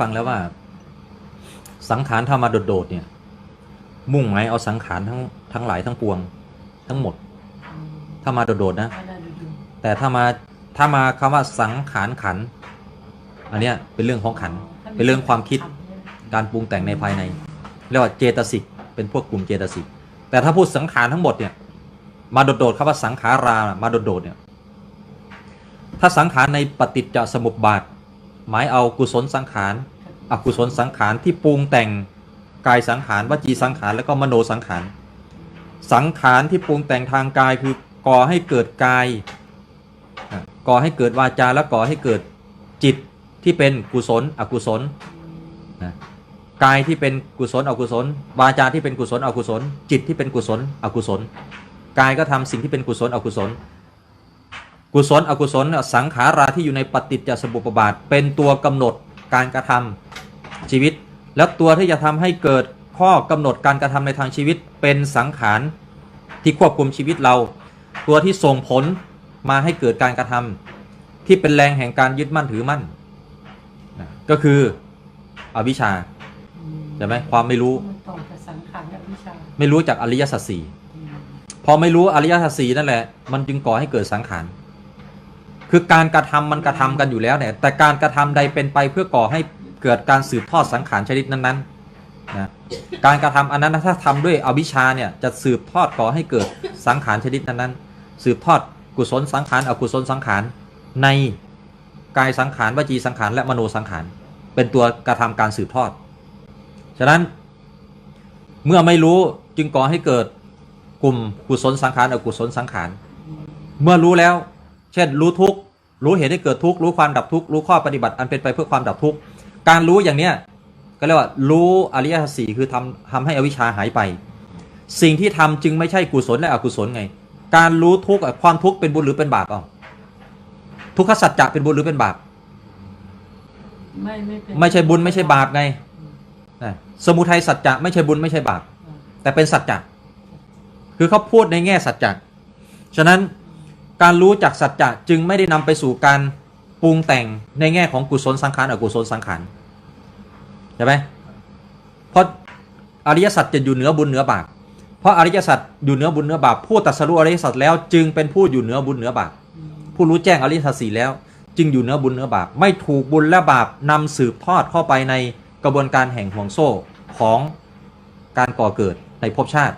ฟังแล้วว่า สังขารถ้ามาโดดๆเนี่ย มุ่งหมายเอาสังขารทั้งทั้งหลายทั้งปวง ทั้งหมดถ้ามาโดดๆนะก็ได้ดูดูแต่ถ้ามาถ้ามาคำว่าสังขารขัน อันเนี้ยเป็นเรื่องของขัน เป็นเรื่องความคิดการปรุงแต่งในภายในเรียกว่าเจตสิกเป็นพวกกลุ่มเจตสิกแต่ถ้าพูดสังขารทั้งหมดเนี่ย มาโดดๆคำว่าสังขารามาโดดๆเนี่ย ถ้าสังขารในปฏิจจสมุปบาท หมายเอากุศลสังขารอกุศลสังขารที่ปรุงแต่งกายสังขารวจีสังขารแล้วก็มโนสังขารสังขารที่ปรุงแต่งทางกายคือก่อให้เกิดกายก่อให้เกิดวาจาและก่อให้เกิดจิตที่เป็นกุศลอกุศลนะกายที่เป็นกุศลอกุศล วาจาที่เป็นกุศลอกุศล จิตที่เป็นกุศลอกุศล กายก็ทำสิ่งที่เป็นกุศลอกุศล กุศลอกุศลเนี่ยสังขาราที่อยู่ในปฏิจจสมุปบาท เป็นตัวกำหนดการกระทำชีวิต แล้วตัวที่จะทำให้เกิดข้อกำหนดการกระทำในทางชีวิต เป็นสังขารที่ควบคุมชีวิตเรา ตัวที่ส่งผลมาให้เกิดการกระทำที่เป็นแรงแห่งการยึดมั่นถือมั่นนะก็คืออวิชชาใช่ไหมความไม่รู้มันตรงกับสังขารกับวิชาไม่รู้จากอริยสัจสี่อืมพอไม่รู้อริยสัจสี่นั่นแหละ มันจึงก่อให้เกิดสังขาร คือการกระทำมันกระทำกันอยู่แล้วเนี่ยแต่การกระทำใดเป็นไปเพื่อก่อให้เกิดการสืบทอดสังขารชนิดนั้นๆนะการกระทำอันนั้นถ้าทำด้วยอวิชชาเนี่ยจะสืบทอดก่อให้เกิดสังขารชนิดนั้นๆสืบทอดกุศลสังขารอกุศลสังขารในกายสังขารวจีสังขารและมโนสังขารเป็นตัวกระทำการสืบทอด ฉะนั้นเมื่อไม่รู้จึงก่อให้เกิดกลุ่มกุศลสังขารอกุศลสังขาร เมื่อรู้แล้ว เช่น รู้ทุกข์รู้เหตุให้เกิดทุกข์รู้ความดับทุกข์รู้ข้อปฏิบัติอันเป็นไปเพื่อความดับทุกข์การรู้อย่างเนี้ยก็เรียกว่ารู้อริยสัจสี่คือทำทำให้อวิชชาหายไป สิ่งที่ทำจึงไม่ใช่กุศลและอกุศลไง การรู้ทุกข์อะความทุกข์เป็นบุญหรือเป็นบาปอะทุกขสัจจะเป็นบุญหรือเป็นบาปไม่ไม่เป็นไม่ใช่บุญไม่ใช่บาปไงอืมนะสมุทัยสัจจะไม่ใช่บุญไม่ใช่บาปอืมแต่เป็นสัจจะคือเขาพูดในแง่สัจจะฉะนั้น การรู้จักสัจจะจึงไม่ได้นำไปสู่การปรุงแต่งในแง่ของกุศลสังขารอกุศลสังขารใช่ไหมเพราะอริยสัจจะอยู่เหนือบุญเหนือบาปเพราะอริยสัจอยู่เหนือบุญเหนือบาปผู้ตรัสรู้อริยสัจแล้วจึงเป็นผู้อยู่เหนือบุญเหนือบาปผู้รู้แจ้งอริยสัจสี่แล้ว จึงอยู่เหนือบุญเหนือบาปไม่ถูกบุญและบาปนำสืบทอดเข้าไปในกระบวนการแห่งห่วงโซ่ของการก่อเกิดในภพชาติ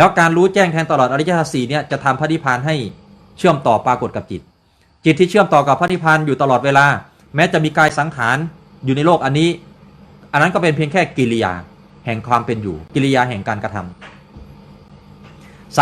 แล้วการรู้แจ้งแทงตลอดอริยสัจสี่เนี่ยจะทำพระนิพพานให้เชื่อมต่อปรากฏกับจิต จิตที่เชื่อมต่อกับพระนิพพานอยู่ตลอดเวลา แม้จะมีกายสังขารอยู่ในโลกอันนี้ อันนั้นก็เป็นเพียงแค่กิริยาแห่งความเป็นอยู่ กิริยาแห่งการกระทำ